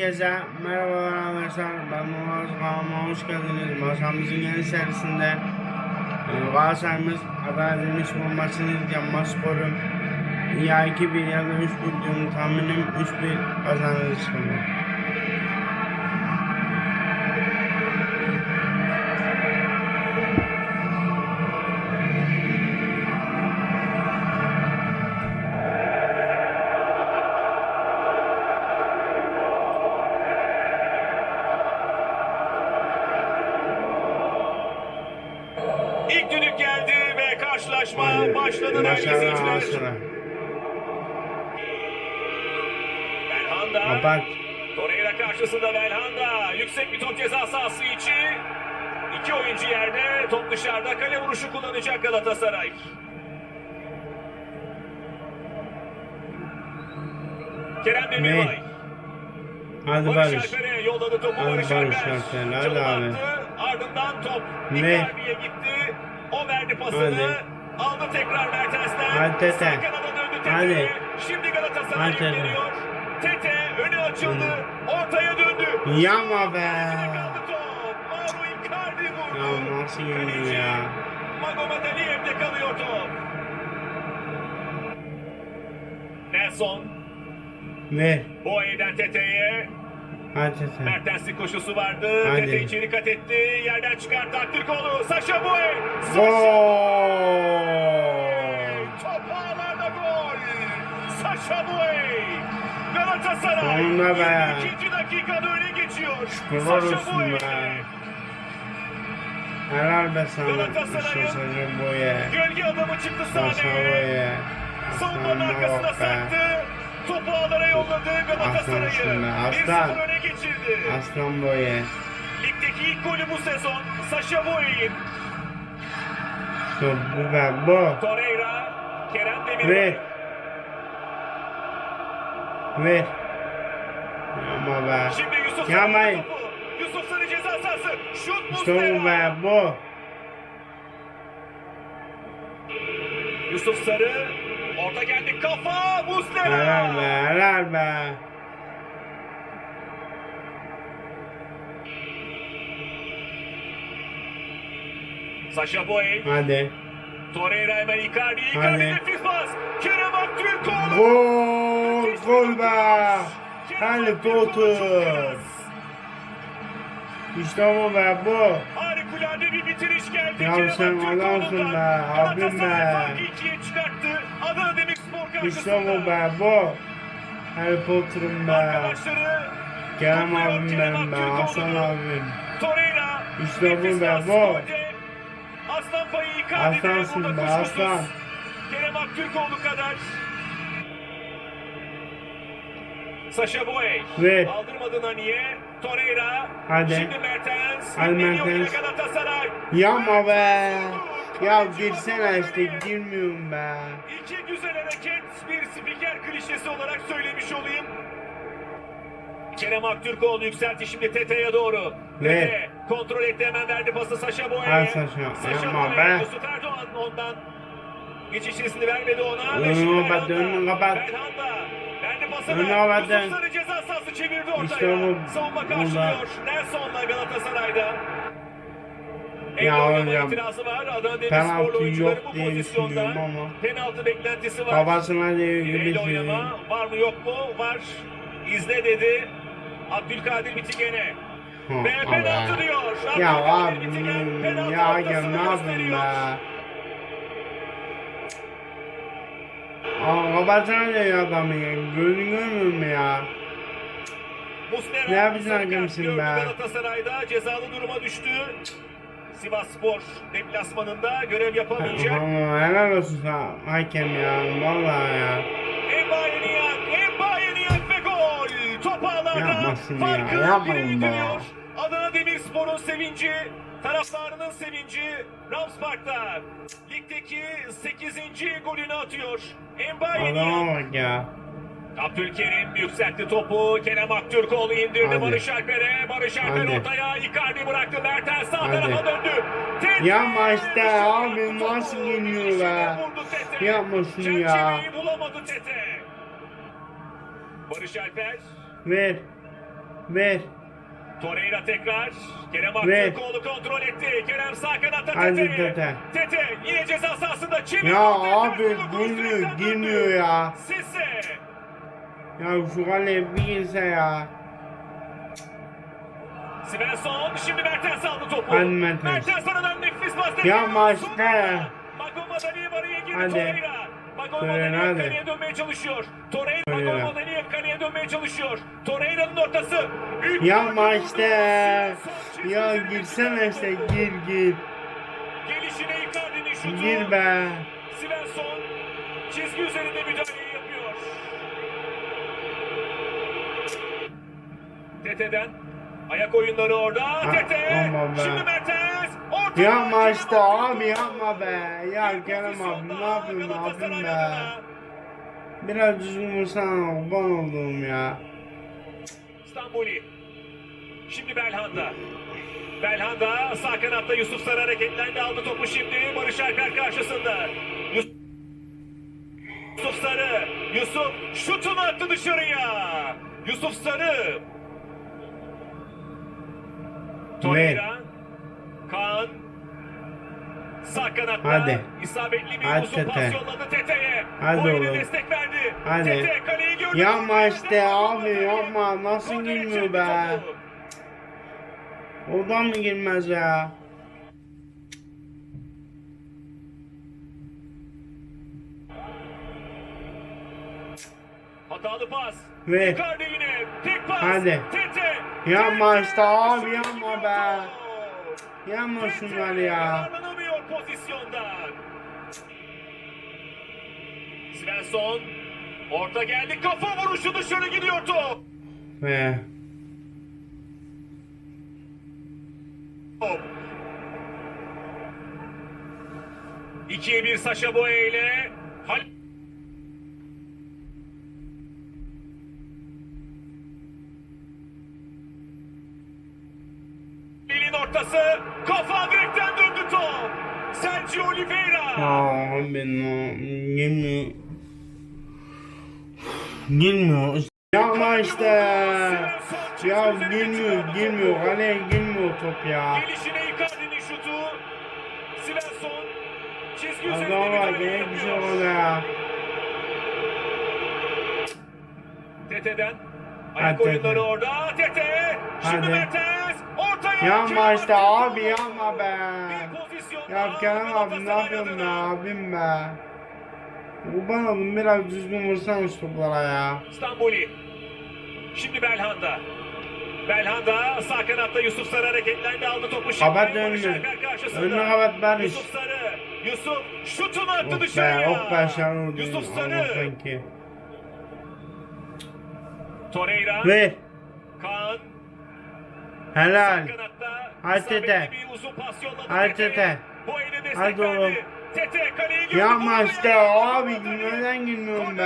Herkese merhabalar arkadaşlar. Ben Murat Kanalıma hoş geldiniz. Masamızın yeni serisinde e, Galatasaray'ımız Adana Demirspor maçını izleyeceğim. Maspor'un ya 2-1 ya da 3-1 diyorum. Tahminim 3-1 kazanırız şimdi. İlk düdük geldi ve karşılaşma Hadi. başladı değerli izleyiciler. Belhanda, Kapat. Torreira karşısında Belhanda. Yüksek bir top ceza sahası içi. İki oyuncu yerde, top dışarıda kale vuruşu kullanacak Galatasaray. Kerem Demirbay. Hadi Barış Barış. Alper'e yolladı topu Hadi Barış Alper. Hadi abi. Ardından top Ne? Icardi'ye gitti. Pasını. Hadi. Aldı tekrar Mertens'ten. Hadi Tete. Hadi. Şimdi Galatasaray Hadi Tete. yükleniyor. Tete önü açıldı. Ortaya döndü. Yama be. Ya nasıl Kaleci ya? Magomed Aliyev'de kalıyor top. Nelson. Ver. Boye'den Tete'ye. Hadi sen. Mertens'in koşusu vardı. Hadi. Tete içeri kat etti. Yerden çıkarttı Aktürkoğlu. Saşa Boye. Gol. Top ağlarda gol. Saşa Boye. Galatasaray. Sonunda be. 22. dakikada öne geçiyor. Saşa olsun be. Helal be sana. Galatasaray'ın. Gölge adamı çıktı sahneye. Savunmanın arkasına sarktı. Topu ağlara yolladı Galatasaray'ı. Aslansın be, 1-0 aslan. öne geçirdi. Aslan boya. Ligdeki ilk golü bu sezon Saşa Boye'in. Bu be bu. Torreira, Kerem Demirbay. Ver. Ver. Ama be. Şimdi Yusuf Yamayın. Topu. Yusuf Sarı ceza sahası. Şut İşte bu be bu. Yusuf Sarı. Orta geldi kafa Muslera. Helal be helal be. Saşa Boye. Hadi. Torreira hemen Icardi. Icardi Hadi. nefis pas. Kerem Aktürkoğlu. Gol. Gol be. Hadi Aktürkoğlu Totu. çok klas. İşte bu be bu. Harikulade bir bitiriş geldi. Ya sen adamsın be, abim be. ikiye çıkarttı. Adana Demirspor karşısında. İşte bu be bu. Harry Potter'ım be. Kerem abim benim be. Aslan abim. Torreira. İşte bu be, bu. Aslan payı Icardi'de Aslansın be, aslan. Kerem Aktürkoğlu kadar. Saşa Boey. Ver. Aldırmadı Nani'ye. Torreira. Hadi. Şimdi Mertens. Hadi Mertens. Yapma be. Ya girsene işte girmiyorum be. İki güzel hareket bir spiker klişesi olarak söylemiş olayım. Kerem Aktürkoğlu yükseltti şimdi Tete'ye doğru. Ne? Tete kontrol etti hemen verdi pası Saşa Boya'ya. Al Saşa, yapma be. Mesut Erdoğan ondan. Geçişini vermedi ona. Önünü kapat, önünü kapat. Belhanda. Verdi pasını. Önünü kapat. Yusuf Sarı sahası çevirdi ortaya. İşte bu- Savunma karşılıyor. Nelson'la Galatasaray'da. Ya Ya hocam, hocam, penaltı yok diye düşünüyorum ama. Penaltı beklentisi var. Babasına diye oynama var mı yok mu? Var. İzle dedi. Abdülkadir Bitigene. Ve penaltı diyor. Ya abi penaltı ya gel ne yapayım be. Aa babasına diyor adamı ya. Gözün görmüyor mu ya? Muslera Ne yapacaksın gördü be? Galatasaray'da cezalı duruma düştü. Sivas Spor deplasmanında görev yapamayacak. Ama helal olsun sana hakem ya. Vallahi ya. Embaye Niyak, Embaye Niyak ve gol! Top ağlarda ya, farkı yapmayın bire indiriyor. Adana Demirspor'un sevinci, taraftarının sevinci Rams Park'ta. Ligdeki 8. golünü atıyor. Adama Niyak. Ya. Abdülkerim yükseltti topu. Kerem Aktürkoğlu indirdi Hadi. Barış Alper'e. Barış Alper Hadi. ortaya. Icardi bıraktı. Mertens sağ Hadi. tarafa döndü. Yapma işte Dışarı abi, Girişine be? vurdu Tete. Yapmasın ya. Bulamadı Tete. Barış Alper. Ver. Ver. Torreira tekrar. Kerem Aktürkoğlu kontrol etti. Kerem sağ kanatta Hadi Tete. Tete. Yine ceza sahasında çeviriyor. Ya abi, girmiyor, girmiyor ya. Sisse. Ya şu kaleye bir girse ya. Svensson şimdi Mertens aldı topu. Hadi Mertens. Mertens aradan nefis bas. Ya maçta. Mago Madaliev araya girdi Hadi. Torreira. Mago Torreira, Madaliev hadi. kaleye dönmeye çalışıyor. Torreira, Torreira. Mago Madaliev kaleye dönmeye çalışıyor. Torreira'nın ortası. Büyük Ya maçta. Ya girsene işte gir gir. Gelişine Icardi'nin şutu. Gir be. Svensson çizgi üzerinde müdahaleyi Tete'den ayak oyunları orada. Tete. aman be. Şimdi Mertens. Orta. Ya maçta Kerem abi yapma be. Ya pozisyonda ne yapıyorsun Galatasaray abim be. Biraz düzgün vursana kurban olduğum ya. İstanbul'i. Şimdi Belhanda. Belhanda sağ kanatta Yusuf Sarı hareketlendi aldı topu şimdi Barış Alper karşısında. Yus- Yusuf Sarı. Yusuf şutunu attı dışarıya. Yusuf Sarı. Torreira. Kaan. Sağ kanatta Hadi. isabetli bir Hadi uzun Tete. pas yolladı Tete'ye. Hadi Boyuna oğlum. destek verdi. Hadi. Tete kaleyi gördü. Ya Golü maçta yerden abi yapma nasıl girmiyor be. topu. Oradan mı girmez ya? Hatalı pas. Ve-. Hadi. Tete. işte abi, gidiyor be. top. Tete şunlar ya. Svensson. Orta geldi. Kafa vuruşu dışarı gidiyor top. Ve 2'ye 1 Saşa Boye ile Hal ortası kafa direkten döndü top. Sergio Oliveira. abi no girmiyor. Girmiyor. Yapma işte. Ya girmiyor girmiyor. Kaleye girmiyor top ya. Gelişine Icardi'nin şutu. Svensson çizgi üzerinde Adam var ne yapıyor. oldu ya. Tete'den ayak oyunları orada. Tete. Şimdi Hadi. Mertens. Ortaya. Kerem işte abi yapma be. Ya Kerem abi ne yapıyorsun be abim be. Kurban oğlum biraz düzgün vursana şu toplara ya. İstanbul'i. Şimdi Belhanda. Belhanda sağ kanatta Yusuf Sarı hareketlendi aldı topu Barış önünü. Önünü kapat Barış. Yusuf Sarı. Yusuf şutunu attı Oh be dışarıya. oh be şarur Yusuf Sarı. Tete'ye. Tete. Bu eli destek Hadi verdi. oğlum. Yapma işte abi, neden girmiyorum be?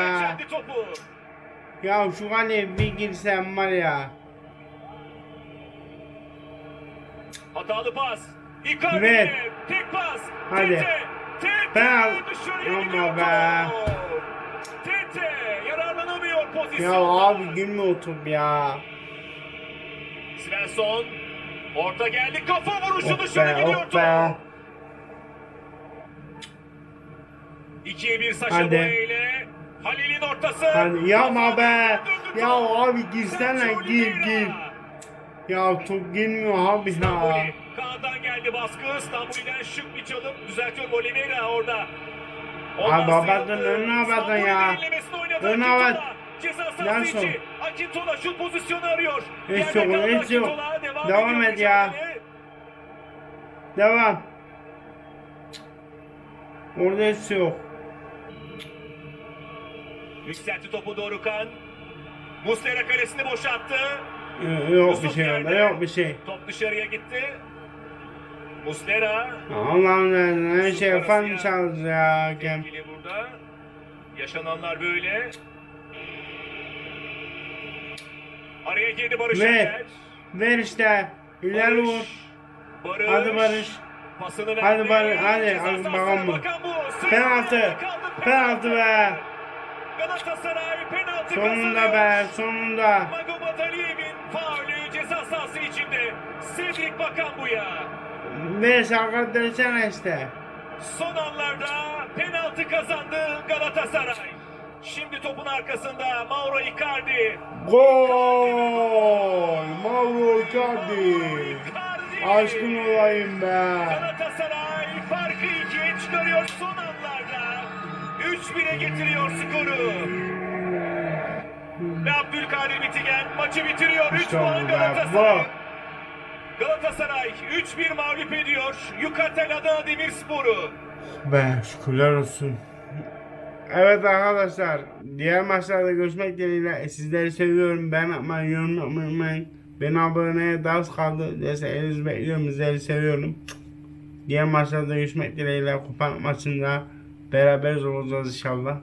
Ya şu kaleye bir girsem var ya. Hatalı pas. Icardi tek pas. Hadi. Tete. Tete Penal. Yapma be. Ya abi girmiyor top ya. Svensson. Orta geldi. Kafa vuruşu Oh dışarı be, gidiyor oh top. 2'ye 1 Saşa ile Halil'in ortası. Hadi yapma be. Ya abi Sergio gir gir. Ya top girmiyor abi ya. Kaan'dan geldi baskı. İstanbul'den şık bir çalım. Düzeltiyor Oliveira orada. Ondan Abi sıyrıldı. önüne İstanbul'un ya. Önüne Akintola. Ceza sahası Nelson. içi. Akintola şut pozisyonu arıyor. Hiç Yerde kaldı. Akintola. Devam, Devam ediyor et ya. mücadele. Devam. Orada hiç yok. Yükseltti topu Dorukan. Muslera kalesini boşalttı. Yok, yok bir Yusuf şey orada yok bir şey. Top dışarıya gitti. Muslera. Allah'ım ne şey ya. çaldı ya hakem. Sevgili burada. Yaşananlar böyle. Araya girdi Barış Ve- Alper. Ver işte. İleri Barış. vur. Barış. Hadi Barış. Pasını. Hadi Barış, hadi, Ceza hadi bakalım bu. Penaltı. Penaltı be. Galatasaray penaltı Sonunda kazanıyor. be sonunda. Mago Bataliev'in faulü Cedric Bakan bu ya. Neyse arka dönsene işte. Son anlarda penaltı kazandı Galatasaray. Şimdi topun arkasında Mauro Icardi. Gol! Mauro Icardi. Icardi. Aşkın olayım be. Galatasaray farkı ikiye çıkarıyor son anlarda. 3-1'e getiriyor skoru. Ve Abdülkadir Bitigen maçı bitiriyor. 3 İşte puan Galatasaray. Galatasaray 3-1 mağlup ediyor. Yukatel Adana Demirspor'u. Be şükürler olsun. Evet arkadaşlar diğer maçlarda görüşmek dileğiyle sizleri seviyorum. Ben yapmayı yorum yapmayı unutmayın. Beni aboneye daha az kaldı. Desteğinizi bekliyorum. Sizleri seviyorum. Diğer maçlarda görüşmek dileğiyle kupa maçında beraberiz olacağız inşallah.